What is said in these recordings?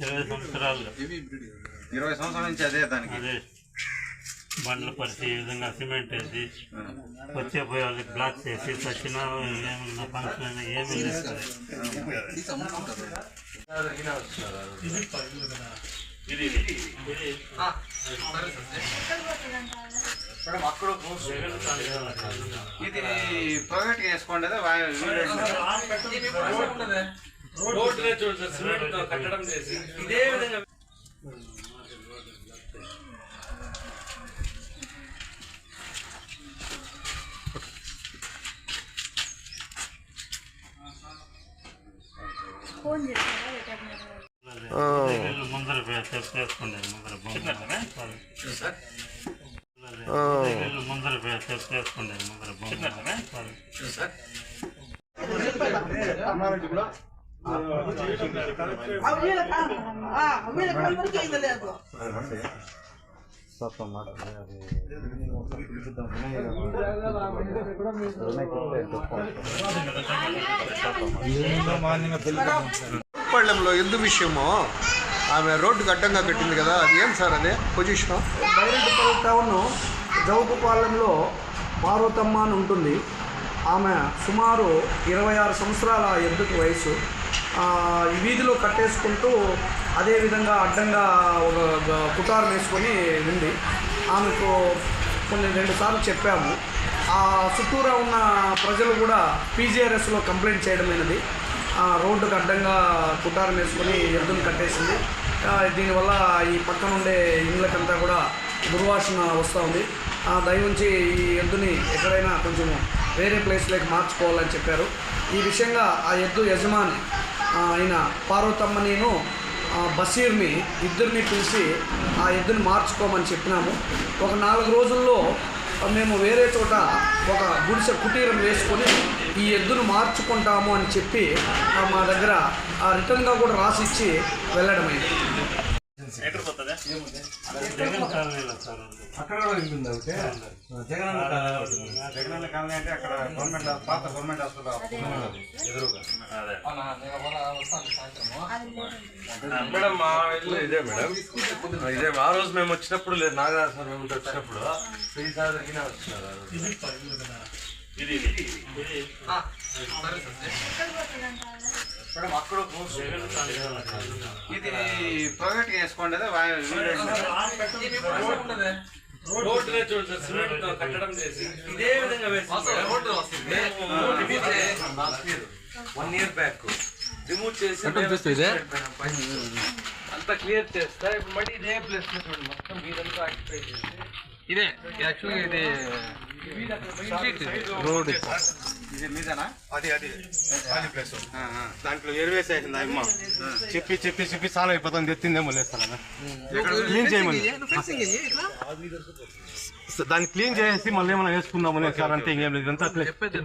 ఇరవై సంవత్సరాలు ఇరవై సంవత్సరాల నుంచి అదే దానికి. అదే. బండ్లు పరిచి ఈ విధంగా సిమెంట్ వేసి వచ్చే పోయే వాళ్ళకి బ్లాక్ చేసి చచ్చినా ఏమన్నా ఫంక్షన్ అయినా ఏమీ లేదు. ఇది ప్రైవేట్తో కట్టడం చేసి. ఇదే విధంగా. ఫోన్ చేస్తారా చేసుకోండి ముందర ముందర పళ్ళెంలో ఎందు విషయమో? ఆమె రోడ్డుకి అడ్డంగా కట్టింది కదా. అది ఏం సార్ అదే? పొజిషన్ బైరెడ్డిపల్లి టౌన్ జౌకుపాలెంలో పార్వతమ్మ అని ఉంటుంది. ఆమె సుమారు ఇరవై ఆరు సంవత్సరాల ఎద్దుకు వయసు? ఈ వీధిలో కట్టేసుకుంటూ అదేవిధంగా అడ్డంగా ఒక కుటారం వేసుకొని ఉంది. ఆమెకు కొన్ని రెండు సార్లు చెప్పాము. ఆ చుట్టూరా ఉన్న ప్రజలు కూడా పీజీఆర్ఎస్లో కంప్లైంట్ చేయడమైనది. రోడ్డుకు అడ్డంగా కుటారం వేసుకొని ఎద్దును కట్టేసింది. దీనివల్ల ఈ పక్కనుండే ఇండ్లకంతా ఇళ్ళకంతా కూడా దుర్వాసన వస్తూ ఉంది. ఆ, ఉంచి ఈ ఎద్దుని ఎక్కడైనా కొంచెం వేరే ప్లేస్లోకి మార్చుకోవాలని చెప్పారు. ఈ విషయంగా ఆ ఎద్దు యజమాని ఆయన పార్వతమ్మనిను బషీర్ని ఇద్దరిని పిలిచి ఆ ఎద్దుని మార్చుకోమని చెప్పినాము. ఒక నాలుగు రోజుల్లో మేము వేరే చోట ఒక గుడిసె కుటీరం వేసుకొని ఈ ఎద్దును మార్చుకుంటాము అని చెప్పి మా దగ్గర ఆ రిటర్న్గా కూడా రాసిచ్చి వెళ్ళడమైంది. జగనన్న కాలనీ అంటే అక్కడ గవర్నమెంట్ పాత గవర్నమెంట్ హాస్పిటల్ ఎదురుగా. మేడం. మా ఇల్లు ఇదే మేడం. ఇదే ఆ రోజు మేము వచ్చినప్పుడు లేదు నాగరాజు సార్ మేము వచ్చినప్పుడు. ఈసారి ఈయన వస్తున్నారు ఆ రోజు. ఇది ప్రైవేట్ వేసుకోండి అదే వా- రోడ్లే చూడు సార్ సిమెంట్తో కట్టడం చేసి ఇదే విధంగా వేసి వన్ ఇయర్ బ్యాక్ రిమూవ్ చేసి అంతా క్లియర్ చేస్తా ఇప్పుడు మళ్ళీ ఇదే ప్లేస్లో చూడండి మొత్తం మీరంతా ఆక్యుపై చేసి ఇదే యాక్చువల్గా ఇది రోడ్ ఇది మీదేనా? అది అది. ఖాళీ ప్లేస్. దాంట్లో ఎరువేసేసింది అమ్మ. చెప్పి చెప్పి చెప్పి చాలా అయిపోతుంది అలా. క్లీన్ చేయమని. దాన్ని క్లీన్ చేసి మళ్ళీ ఏమైనా వేసుకుందామని సార్ అంటే ఇంకేం లేదు. ఇదంతా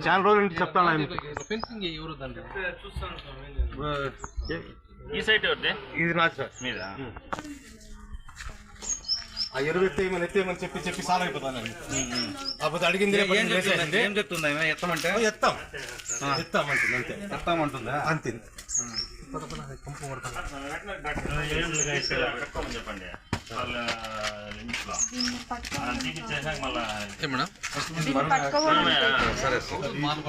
చాలా రోజుల నుంచి చెప్తాను స్వామి. ఈ సైట్ ఇది నాది సార్. మీద? ఆ ఎరువు ఎత్తేయమని ఎత్తేయమని చెప్పి చెప్పి చాలా అయిపోతాను అప్పుడు అడిగింది ఏం. చెప్తుంది? ఏం చెప్తుంది? ఆమె? ఎత్తమంటే? ఎత్తాం. ఎత్తాం అంటుంది అంతే. ఎత్తామంటుందా? అంతే. చెప్పండి సరే మనం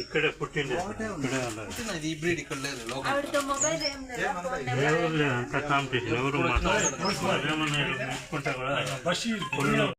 ఇక్కడే పుట్టింది ఇక్కడే ఉన్నారు ఇది ఈ బ్రీడ్ ఇక్కడ లేదు లోకల్ ఆవిడతో మొబైల్ ఏం లేదా ఫోన్ లేదా ఎవరు లేదు అంతా కాంపిటీషన్ ఎవరు మాట్లాడారు ఏమన్నా తీసుకుంటే కూడా